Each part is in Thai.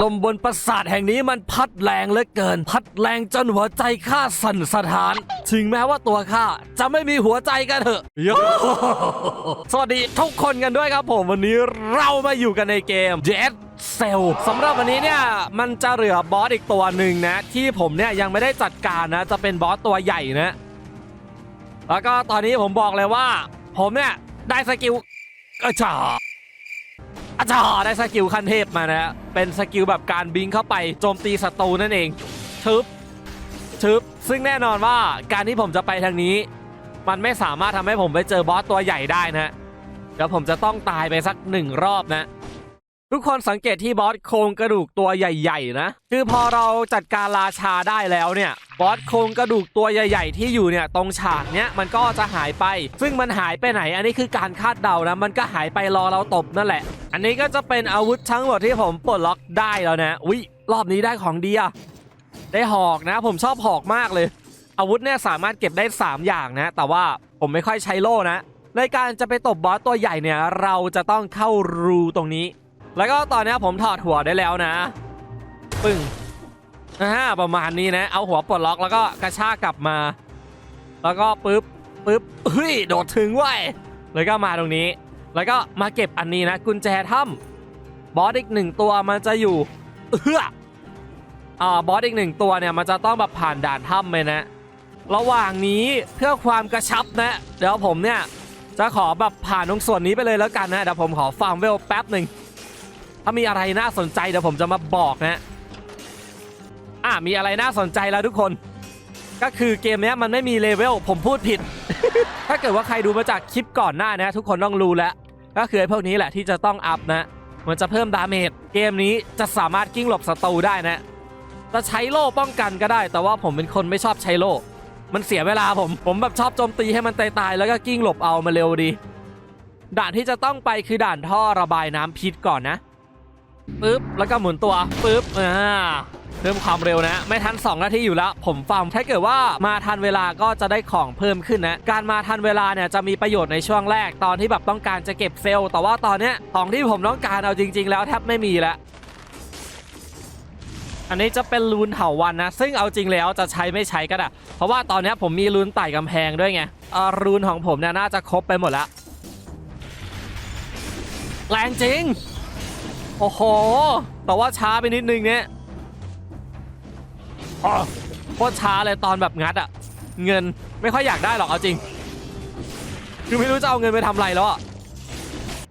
ลมบนปราสาทแห่งนี้มันพัดแรงเหลือเกิน พัดแรงจนหัวใจข้าสั่นสะท้าน ถึงแม้ว่าตัวข้าจะไม่มีหัวใจกันเถอะโยสวัสดีทุกคนกันด้วยครับผมวันนี้เรามาอยู่กันในเกม Jet Cell สำหรับวันนี้เนี่ย มันจะเหลือบอสอีกตัวหนึ่งนะ ที่ผมเนี่ยยังไม่ได้จัดการนะ จะเป็นบอสตัวใหญ่นะ แล้วก็ตอนนี้ผมบอกเลยว่า ผมเนี่ยได้สกิลกระจา อาจารได้สกิลขั้นเทพมานะฮะเป็นสกิลแบบการบินเข้าไปโจมตีศัตรูนั่นเองชึบชึบซึ่งแน่นอนว่าการที่ผมจะไปทางนี้ มันไม่สามารถทำให้ผมไปเจอบอสตัวใหญ่ได้นะเดี๋ยวผมจะต้องตายไปสักหนึ่งรอบนะ ทุกคนสังเกตที่บอสโครงกระดูกตัวใหญ่ ๆ นะ คือพอเราจัดการราชาได้แล้วเนี่ยบอสโครงกระดูกตัวใหญ่ ๆ ที่อยู่เนี่ยตรงฉากเนี้ยมันก็จะหายไป ซึ่งมันหายไปไหน อันนี้คือการคาดเดานะมันก็หายไปรอเราตบนั่นแหละ อันนี้ก็จะเป็นอาวุธทั้งหมดที่ผมปลดล็อกได้แล้วนะอุ้ยรอบนี้ได้ของดีอะได้หอกนะ ผมชอบหอกมากเลย อาวุธเนี่ยสามารถเก็บได้ 3 อย่างนะ แต่ว่าผมไม่ค่อยใช้โล่นะในการจะไปตบบอสตัวใหญ่เนี่ยเราจะต้องเข้ารูตรงนี้ แล้วก็ตอนนี้ผมถอดหัวได้แล้วนะ ปึ้งอ่าประมาณนี้นะ เอาหัวปลดล็อกแล้วก็กระชากกลับมา แล้วก็ปึ๊บปึ๊บเฮ้ยโดดถึงเว้แล้วก็มาตรงนี้ แล้วก็มาเก็บอันนี้นะ กุญแจถ้ำบอสอีกหนึ่งตัวมันจะอยู่เฮ้ออ่าบอสอีกหนึ่งตัวเนี่ยมันจะต้องแบบผ่านด่านถ้ำไปนะ ระหว่างนี้เพื่อความกระชับนะ เดี๋ยวผมเนี่ยจะขอแบบผ่านตรงส่วนนี้ไปเลยแล้วกันนะเดี๋ยวผมขอฟาร์มเวลแป๊บหนึ่ง ถ้ามีอะไรน่าสนใจเดี๋ยวผมจะมาบอกนะอ่ามีอะไรน่าสนใจแล้วทุกคน ก็คือเกมนี้มันไม่มีเลเวลผมพูดผิด ถ้าเกิดว่าใครดูมาจากคลิปก่อนหน้านะ ทุกคนต้องรู้แล้ว ก็คือไอ้พวกนี้แหละที่จะต้องอัพนะ มันจะเพิ่มดาเมจเกมนี้จะสามารถกิ้งหลบศัตรูได้นะจะใช้โล่ป้องกันก็ได้ แต่ว่าผมเป็นคนไม่ชอบใช้โล่มันเสียเวลาผม ผมแบบชอบโจมตีให้มันตายๆแล้วก็กิ้งหลบเอามาเร็วดี ด่านที่จะต้องไปคือด่านท่อระบายน้ำพิษก่อนนะ ปึ๊บแล้วก็หมุนตัวปึ๊บอ่าเพิ่มความเร็วนะ ไม่ทัน 2 นาทีอยู่แล้ว ผมฟังถ้าเกิดว่ามาทันเวลาก็จะได้ของเพิ่มขึ้นนะ การมาทันเวลาเนี่ยจะมีประโยชน์ในช่วงแรกตอนที่แบบต้องการจะเก็บเซลล์ แต่ว่าตอนเนี้ยของที่ผมต้องการเอาจริง ๆ แล้วแทบไม่มีแล้วอันนี้จะเป็นรูนเถาวันนะ ซึ่งเอาจริงแล้วจะใช้ไม่ใช้ก็ได้เพราะว่าตอนเนี้ยผมมีรูนไต่กำแพงด้วยไงอ่อรูนของผมเนี่ยน่าจะครบไปหมดแล้วแรงจริง โอ้โห แต่ว่าช้าไปนิดนึงเนี่ยอ๋อโคตรช้าเลยตอนแบบงัดอะเงินไม่ค่อยอยากได้หรอกเอาจริง คือไม่รู้จะเอาเงินไปทำอะไรแล้วอะ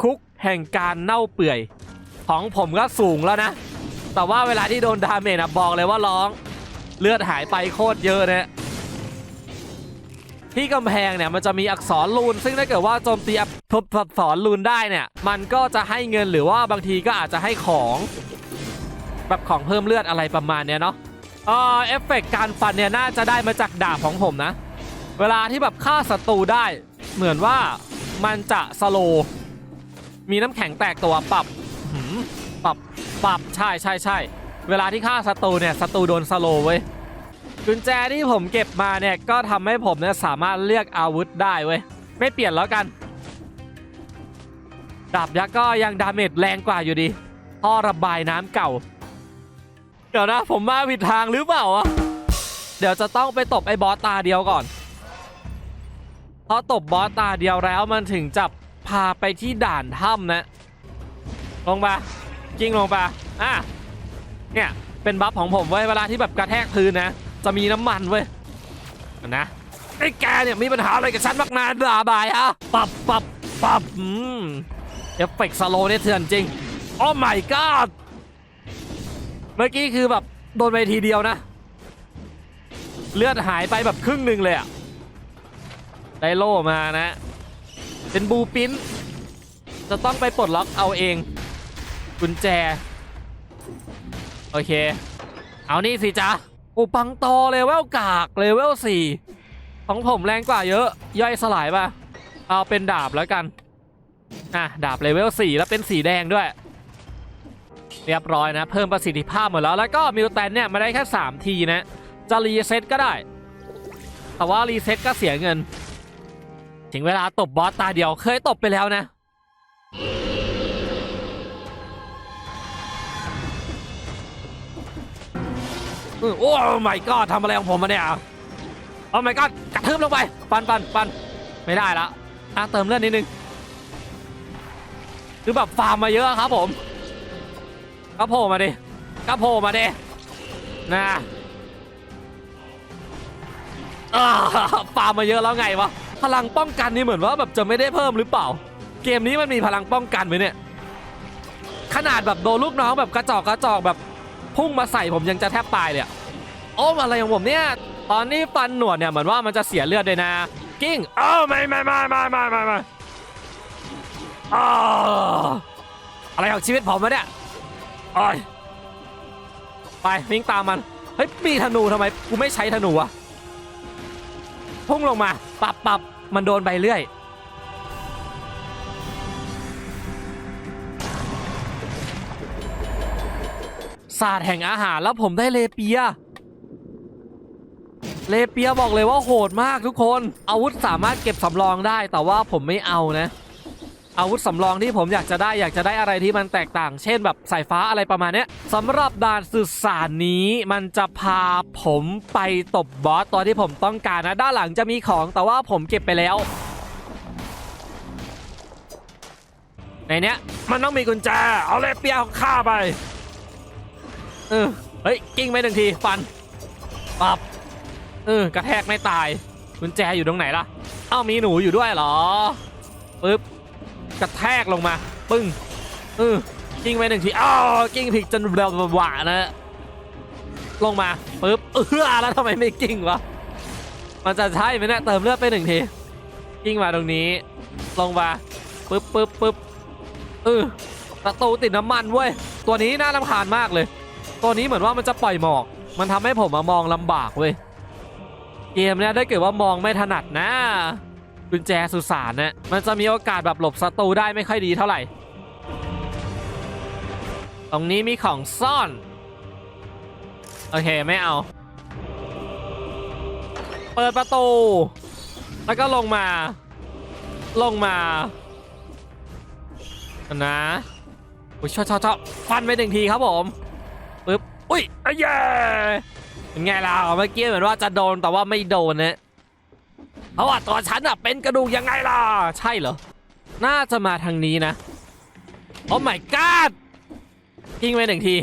คุกแห่งการเน่าเปื่อย ของผมก็สูงแล้วนะ แต่ว่าเวลาที่โดนดาเมจอะบอกเลยว่าร้อง เลือดหายไปโคตรเยอะเนี่ยที่กำแพงเนี่ยมันจะมีอักษรรูน ซึ่งถ้าเกิดว่าโจมตี อักษรรูนได้เนี่ย มันก็จะให้เงินหรือว่าบางทีก็อาจจะให้ของแบบของเพิ่มเลือดอะไรประมาณเนี้ยเนาะเออเอฟเฟกต์การฟันเนี่ยน่าจะได้มาจากดาบของผมนะ เวลาที่แบบฆ่าศัตรูได้เหมือนว่ามันจะสโล มีน้ำแข็งแตกตัวปรับปรับปรับใช่ใช่ใช่เวลาที่ฆ่าศัตรูเนี่ยศัตรูโดนสโลเว้ยกุญแจที่ผมเก็บมาเนี่ยก็ทำให้ผมเนี่ยสามารถเลือกอาวุธได้เว้ยไม่เปลี่ยนแล้วกัน ดาบยักษ์ก็ยังดาเมจแรงกว่าอยู่ดีท่อระบายน้ำเก่า เดี๋ยวนะผมมาผิดทางหรือเปล่าวะเดี๋ยวจะต้องไปตบไอ้บอสตาเดียวก่อนพอตบบอสตาเดียวแล้วมันถึงจะพาไปที่ด่านถ้ำนะ ลงมากิ้งลงมาอะเนี่ยเป็นบัฟของผมไว้ยเวลาที่แบบกระแทกพื้นนะ จะมีน้ำมันเว้ยนะไอ้แกเนี่ยมีปัญหาอะไรกับฉันมากนานด่าบายฮะปับปับปับอืม เอฟเฟกต์สโลเนี่ยเถื่อนจริงโอ้ my god เมื่อกี้คือแบบโดนไปทีเดียวนะ เลือดหายไปแบบครึ่งหนึ่งเลยอะได้โล่มานะ เป็นบูปินจะต้องไปปลดล็อกเอาเอง กุญแจ โอเค เอานี่สิจ๊ะอุปังโตเลเวลกากเลเวล4ของผมแรงกว่าเยอะ ย่อยสลายป่ะ เอาเป็นดาบแล้วกัน อะดาบเลเวล4แล้วเป็นสีแดงด้วย เรียบร้อยนะ เพิ่มประสิทธิภาพหมดแล้วแล้วก็มิวแตนเนี่ยมาได้แค่ 3 ทีนะ จะรีเซ็ตก็ได้ แต่ว่ารีเซ็ตก็เสียเงิน ถึงเวลาตบบอสตาเดียวเคยตบไปแล้วนะโอ้ my god ทำอะไรของผมมาเนี่ยโอ้ my god กระทืบลงไป ปันปันปันไม่ได้ละอะเติมเลือดนิดนึง คือแบบฟาร์มมาเยอะครับผมก็โผล่มาดิก็โผล่มาดินะอ่าฟาร์มมาเยอะแล้วไงวะพลังป้องกันนี่เหมือนว่าแบบจะไม่ได้เพิ่มหรือเปล่า เกมนี้มันมีพลังป้องกันไหมเนี่ยขนาดแบบโดนลูกน้องแบบกระจอกกระจอกแบบพุ่งมาใส่ผมยังจะแทบตายเลยโอ้อะไรของผมเนี่ยตอนนี้ฟันหนวดเนี่ยเหมือนว่ามันจะเสียเลือดเลยนะ กิ้งเอ้าไม่ไม่ไม่ไม่ไม่ไม่ไม่ อ้าอะไรของชีวิตผมวะเนี่ยโอ้ยไปวิ่งตามมัน เฮ้ยมีธนูทำไมกูไม่ใช้ธนูอะพุ่งลงมา ปับปับมันโดนใบเลื่อย ศาสตร์แห่งอาหารแล้วผมได้เลเปีย เลเปียบอกเลยว่าโหดมากทุกคน อาวุธสามารถเก็บสำรองได้แต่ว่าผมไม่เอานะ อาวุธสำรองที่ผมอยากจะได้อยากจะได้อะไรที่มันแตกต่าง เช่นแบบสายฟ้าอะไรประมาณนี้สำหรับด่านสื่อสารนี้มันจะพาผมไปตบบอสตัวที่ผมต้องการนะ ด้านหลังจะมีของแต่ว่าผมเก็บไปแล้วในเนี้ยมันต้องมีกุญแจเอาเลเปียของข้าไปเออเฮ้ยกิ้งไปหนึ่งทีฟันปับเออกระแทกไม่ตายกุญแจอยู่ตรงไหนล่ะเอ้ามีหนูอยู่ด้วยเหรอปึ๊บ กระแทกลงมาปึ้งเออกิ้งไปหนึ่งทีอ้าวกิ้งผิดจนเบลหวานะ ลงมาปึ๊บเออแล้วทำไมไม่กิ้งวะมันจะใช่ไหมเนี่ยเติมเลือดไปหนึ่งทีกิ้งมาตรงนี้ ลงมาปึ๊บปึ๊บปึ๊บเออประตูติดน้ำมันเว้ยตัวนี้น่ารำคาญมากเลย ตัวนี้เหมือนว่ามันจะปล่อยหมอก มันทำให้ผมมามองลำบากเว้ยเกมเนี้ยถ้เกิดว่ามองไม่ถนัดนะ กุญแจสุสานนะมันจะมีโอกาสแบบหลบศัตรูได้ไม่ค่อยดีเท่าไหร่ ตรงนี้มีของซ่อน โอเคไม่เอา เปิดประตู แล้วก็ลงมา ลงมานะอุ้ยชอบชอบชอบฟันไปหนึ่งทีครับผมปึ๊บอุ้ยอ้ยเย้เป็นไงล่ะเมื่อกี้เหมือนว่าจะโดนแต่ว่าไม่โดนนะ เพราะว่าตัวฉันอะเป็นกระดูกยังไงล่ะ ใช่เหรอ น่าจะมาทางนี้นะ โอ้ my god ทิ้งไปหนึ่งที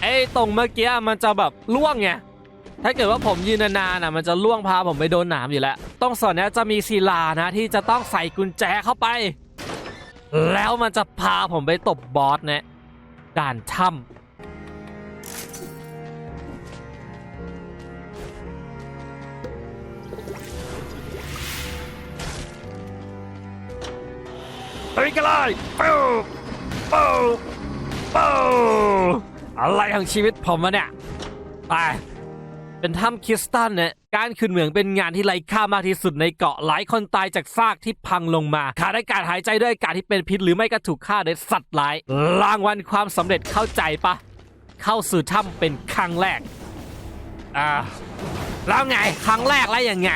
ไอ้ตรงเมื่อกี้มันจะแบบล่วงไง ถ้าเกิดว่าผมยืนนานๆนะมันจะล่วงพาผมไปโดนหนามอยู่แล้ว ต้องส่วนนี้จะมีศิลานะที่จะต้องใส่กุญแจเข้าไป แล้วมันจะพาผมไปตบบอสเนี่ยด่านถ้ำ เฮ้ยกันเลยปูปูปูอะไรของชีวิตผมวะเนี่ยไปเป็นถ้ำคริสตัลเนี่ยการขึ้นเหมืองเป็นงานที่ไร้ค่ามากที่สุดในเกาะหลายคนตายจากซากที่พังลงมา ขาดอากาศหายใจด้วยอากาศที่เป็นพิษหรือไม่ก็ถูกฆ่าโดยสัตว์ร้ายรางวัลความสำเร็จเข้าใจปะเข้าสู่ถ้ำเป็นครั้งแรกอ่าแล้วไงครั้งแรกแล้วยังไง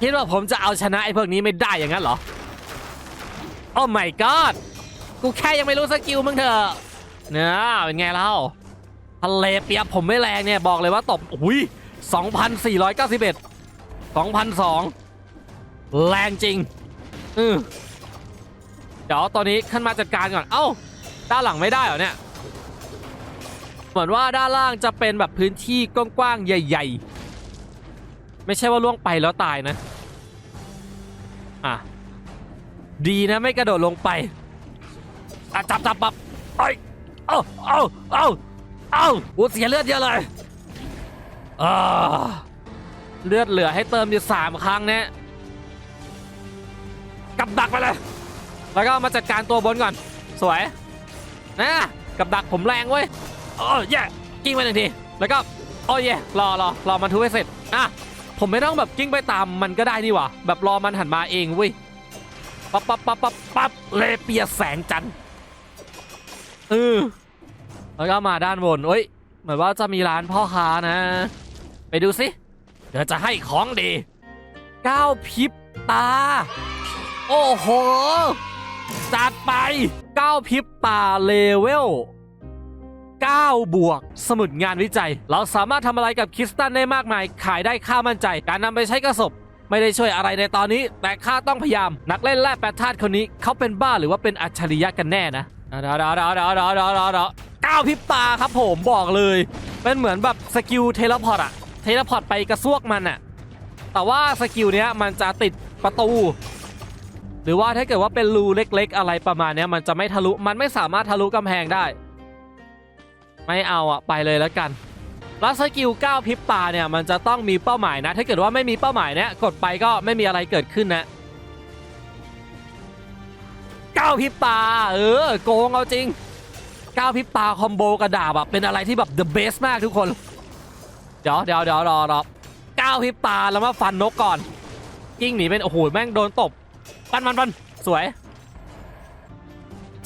คิดว่าผมจะเอาชนะไอ้พวกนี้ไม่ได้อย่างนั้นเหรอ โอ้ my god กูแค่ยังไม่รู้สกิลมึงเถอะเนื้อเป็นไงเล่าทะเลเปียบผมไม่แรงเนี่ย บอกเลยว่าตบอุ้ย2,491 2,002แรงจริงอือเดี๋ยวตอนนี้ขึ้นมาจัดการก่อน เอ้า ด้านหลังไม่ได้เหรอเนี่ย เหมือนว่าด้านล่างจะเป็นแบบพื้นที่กว้างๆใหญ่ ๆ ไม่ใช่ว่าล่วงไปแล้วตายนะ อะ ดีนะไม่กระโดดลงไปอะจับจับปับเอ้ยเอ้าเอ้าเอ้าเอ้าโอ้เสียเลือดเยอะเลยอ่าเลือดเหลือให้เติมอยู่สามครั้งเนี่ยกับดักไปเลย แล้วก็มาจัดการตัวบนก่อน สวย นะ กับดักผมแรงเว้ยโอ้ยแย่กิ้งไปหนึ่งที แล้วก็โอ้ยแย่รอรอรอมันทุบให้เสร็จ อะ ผมไม่ต้องแบบกิ้งไปตามมันก็ได้นี่หว่า แบบรอมันหันมาเองเว้ย ปั๊บปั๊บปั๊บปั๊บปั๊บเลเปียแสงจันทร์เออแล้วก็มาด้านบนเอ้ย เหมือนว่าจะมีร้านพ่อค้านะ ไปดูสิ เดี๋ยวจะให้ของดีก้าวพิบตา โอ้โห จัดไปก้าวพิบตาเลเวล9บวก สมุดงานวิจัย เราสามารถทำอะไรกับคริสตันได้มากมาย ขายได้ค่ามั่นใจ การนำไปใช้กระสบ ไม่ได้ช่วยอะไรในตอนนี้ แต่ข้าต้องพยายามนักเล่นแร่แปรธาตุคนนี้เขาเป็นบ้าหรือว่าเป็นอัจฉริยะกันแน่นะดาดาดาดาดาดาดาดาก้าวพิบตาครับผมบอกเลย เป็นเหมือนแบบสกิลเทเลพอร์ตอะเทเลพอร์ตไปกระซวกมันอะแต่ว่าสกิลเนี้ยมันจะติดประตู หรือว่าถ้าเกิดว่าเป็นรูเล็กๆ อะไรประมาณเนี้ยมันจะไม่ทะลุมันไม่สามารถทะลุกำแพงได้ ไม่เอาอะไปเลยแล้วกัน แล้วสกิล9พิบตาเนี่ยมันจะต้องมีเป้าหมายนะ ถ้าเกิดว่าไม่มีเป้าหมายเนี่ยกดไปก็ไม่มีอะไรเกิดขึ้นนะ9พิบตา เออโกงเอาจริง9พิบตาคอมโบกระดาบอะเป็นอะไรที่แบบ the best มากทุกคน เดี๋ยวเดี๋ยวเดี๋ยวรอรอ9พริบตาแล้วมาฟันนกก่อนกิ้งหนีเป็นโอ้โหแม่งโดนตบปันปันปันสวย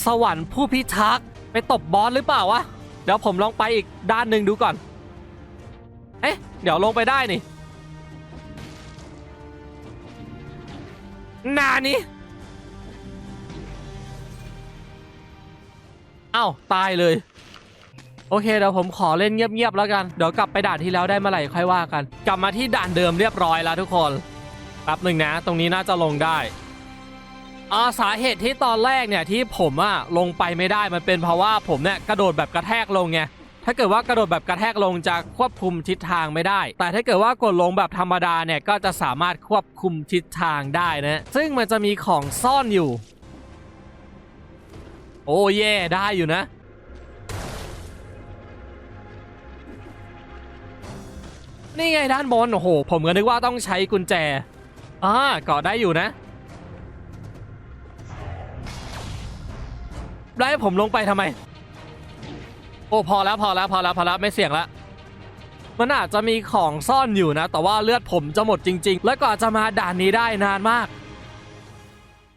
สวรรค์ผู้พิทักษ์ไปตบบอสหรือเปล่าวะเดี๋ยวผมลองไปอีกด้านหนึ่งดูก่อน เอ๊ะ เดี๋ยวลงไปได้นี่นานี้เอ้าตายเลย โอเคเดี๋ยวผมขอเล่นเงียบๆแล้วกัน เดี๋ยวกลับไปด่านที่แล้วได้เมื่อไหร่ค่อยว่ากัน กลับมาที่ด่านเดิมเรียบร้อยแล้วทุกคนแป๊บหนึ่งนะ ตรงนี้น่าจะลงได้อาสาเหตุที่ตอนแรกเนี่ยที่ผมอะลงไปไม่ได้มันเป็นเพราะว่าผมเนี่ยกระโดดแบบกระแทกลงไง ถ้าเกิดว่ากระโดดแบบกระแทกลงจะควบคุมทิศทางไม่ได้ แต่ถ้าเกิดว่ากดลงแบบธรรมดาเนี่ยก็จะสามารถควบคุมทิศทางได้นะ ซึ่งมันจะมีของซ่อนอยู่ โอ้เย่ได้อยู่นะ นี่ไงด้านบน โอ้โห ผมก็นึกว่าต้องใช้กุญแจอ่าก็ได้อยู่นะได้ผมลงไปทำไม โอ้พอแล้วพอแล้วพอแล้วพอแล้วไม่เสี่ยงแล้วมันอาจจะมีของซ่อนอยู่นะ แต่ว่าเลือดผมจะหมดจริง ๆ แล้วก็จะมาด่านนี้ได้นานมาก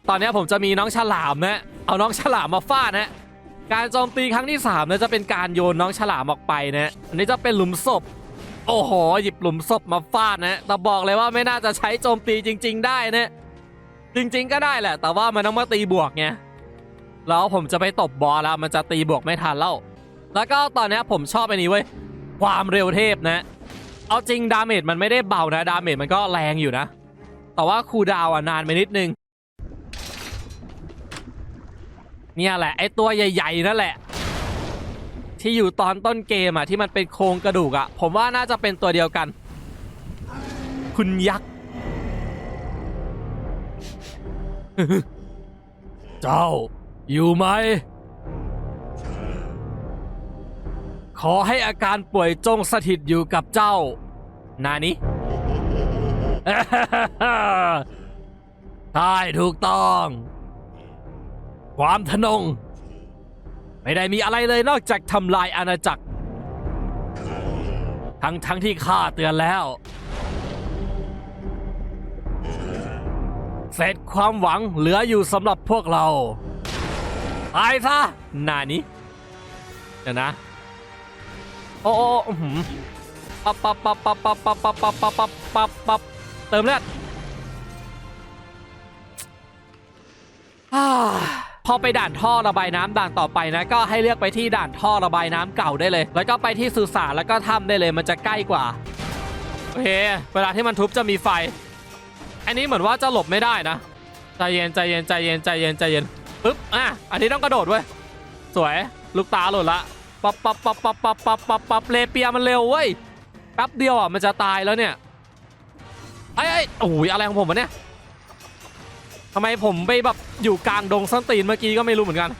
ตอนนี้ผมจะมีน้องฉลามนะเอาน้องฉลามมาฟาดนะการโจมตีครั้งที่3เนี่ยจะเป็นการโยนน้องฉลามออกไปนะอันนี้จะเป็นหลุมศพ โอ้โหหยิบหลุมศพมาฟาดนะแต่บอกเลยว่าไม่น่าจะใช้โจมตีจริง ๆ ได้นะจริง ๆ ก็ได้แหละ แต่ว่ามันต้องมาตีบวกไงแล้วผมจะไปตบบอลแล้วมันจะตีบวกไม่ทันแล้ว แล้วก็ตอนนี้ผมชอบอันนี้เว้ยความเร็วเทพนะ เอาจริงดาเมจมันไม่ได้เบานะดาเมจมันก็แรงอยู่นะ แต่ว่าคูดาวอะนานไปนิดนึง เนี่ยแหละไอตัวใหญ่ๆนั่นแหละ ที่อยู่ตอนต้นเกมอะที่มันเป็นโครงกระดูกอะ ผมว่าน่าจะเป็นตัวเดียวกัน คุณยักษ์เจ้าอยู่ไหม อให้อาการป่วยจงสถิตอยู่กับเจ้า นานี้ใช่ถูกต้อง ความทะนง ไม่ได้มีอะไรเลยนอกจากทำลายอาณาจักร ทั้งทั้งที่ข้าเตือนแล้วเศษความหวังเหลืออยู่สำหรับพวกเราตายซะนานี้เดี๋ยวนะ โอ้โอ้อื้อหือปั๊บปั๊บปั๊บปั๊บปั๊บปั๊บปั๊บปั๊บปั๊บปั๊บปั๊บปั๊บเติมเลือดอ่าพอไปด่านท่อระบายน้ำด่านต่อไปนะ ก็ให้เลือกไปที่ด่านท่อระบายน้ำเก่าได้เลย แล้วก็ไปที่สุสานแล้วก็ถ้ำได้เลยมันจะใกล้กว่าโอเคเวลาที่มันทุบจะมีไฟ อันนี้เหมือนว่าจะหลบไม่ได้นะใจเย็นใจเย็นใจเย็นใจเย็นใจเย็นปึ๊บอะอันนี้ต้องกระโดดเว้ยสวย ลูกตาหล่นละ ปับปับปับปับปับปับปับปับเลเปียมันเร็วเว้ยแป๊บเดียวอะมันจะตายแล้วเนี่ยไอ้ไอ้โอ้ยอะไรของผมวะเนี่ยทำไมผมไปแบบอยู่กลางดงส้นตีนเมื่อกี้ก็ไม่รู้เหมือนกัน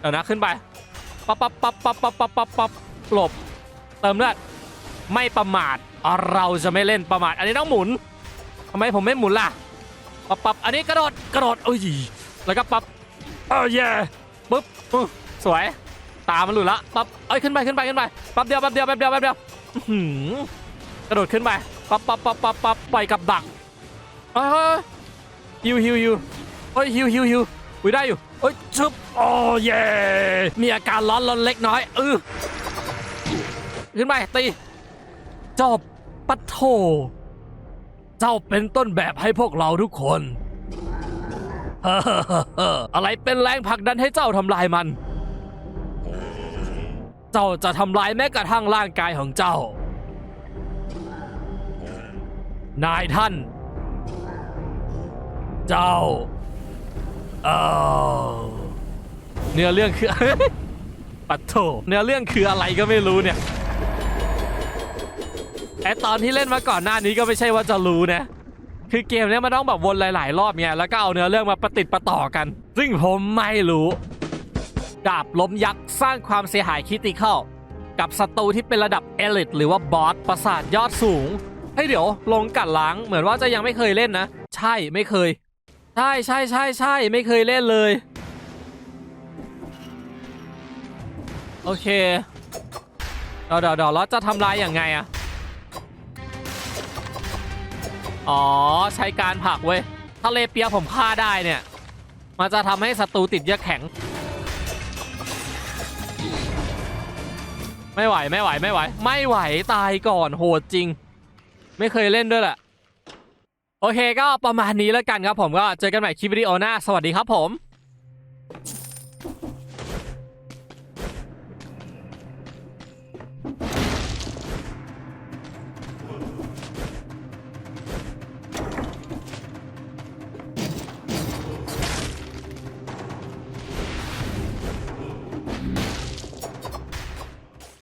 เดี๋ยวนะขึ้นไปปับปับปับปับปับปับปับปับหลบเติมเลือดไม่ประมาทเราจะไม่เล่นประมาท อันนี้ต้องหมุนทำไมผมไม่หมุนล่ะปับปับอันนี้กระโดดกระโดดโอ้ยแล้วก็ปับเอ้ยแย่ปึ๊บสวย ตามันหลุดละปับเอ้ยขึ้นไปขึ้นไปขึ้นไปปั๊บเดียวปั๊บเดียวปั๊บเดียวปั๊บเดียวหือกระโดดขึ้นไปปั๊บปั๊บปั๊บปั๊บปับปกับดักเฮ้ยเฮ้ยฮิวฮิวฮิวเฮ้ยฮิวฮิวฮิวอุ้ยได้อยู่เฮ้ยชุบโอ้เย่มีอาการร้อนร้อนเล็กน้อยเออขึ้นไปตีจบปัดโถเจ้าเป็นต้นแบบให้พวกเราทุกคนอะไรเป็นแรงผลักดันให้เจ้าทำลายมัน เจ้าจะทำลายแม้กระทั่งร่างกายของเจ้า นายท่าน เจ้า เออเนื้อเรื่องคือ ปัดโถเนื้อเรื่องคืออะไรก็ไม่รู้เนี่ยไอตอนที่เล่นมาก่อนหน้านี้ก็ไม่ใช่ว่าจะรู้นะ คือเกมเนี้ยมันต้องแบบวนหลาย ๆ รอบไงแล้วก็เอาเนื้อเรื่องมาประติดประต่อกัน ซึ่งผมไม่รู้ ดาบล้มยักษ์สร้างความเสียหายคริติคอลกับศัตรูที่เป็นระดับเอลิทหรือว่าบอสประสาทยอดสูงให้ยเดี๋ยวลงกัดล้างเหมือนว่าจะยังไม่เคยเล่นนะ ใช่ไม่เคย ใช่ใช่ใช่ใช่ไม่เคยเล่นเลย โอเคเดี๋ยวเดี๋ยวเดี๋ยวแล้วจะทำลายอย่างไงอะอ๋อใช้การผักเว้ยถ้าเลเปียผมฆ่าได้เนี่ย มันจะทำให้ศัตรูติดเยือกแข็ง ไม่ไหวไม่ไหวไม่ไหว ไม่ไหวตายก่อนโหดจริง ไม่เคยเล่นด้วยแหละโอเคก็ประมาณนี้แล้วกันครับผมก็เจอกันใหม่คลิปวิดีโอหน้า สวัสดีครับผม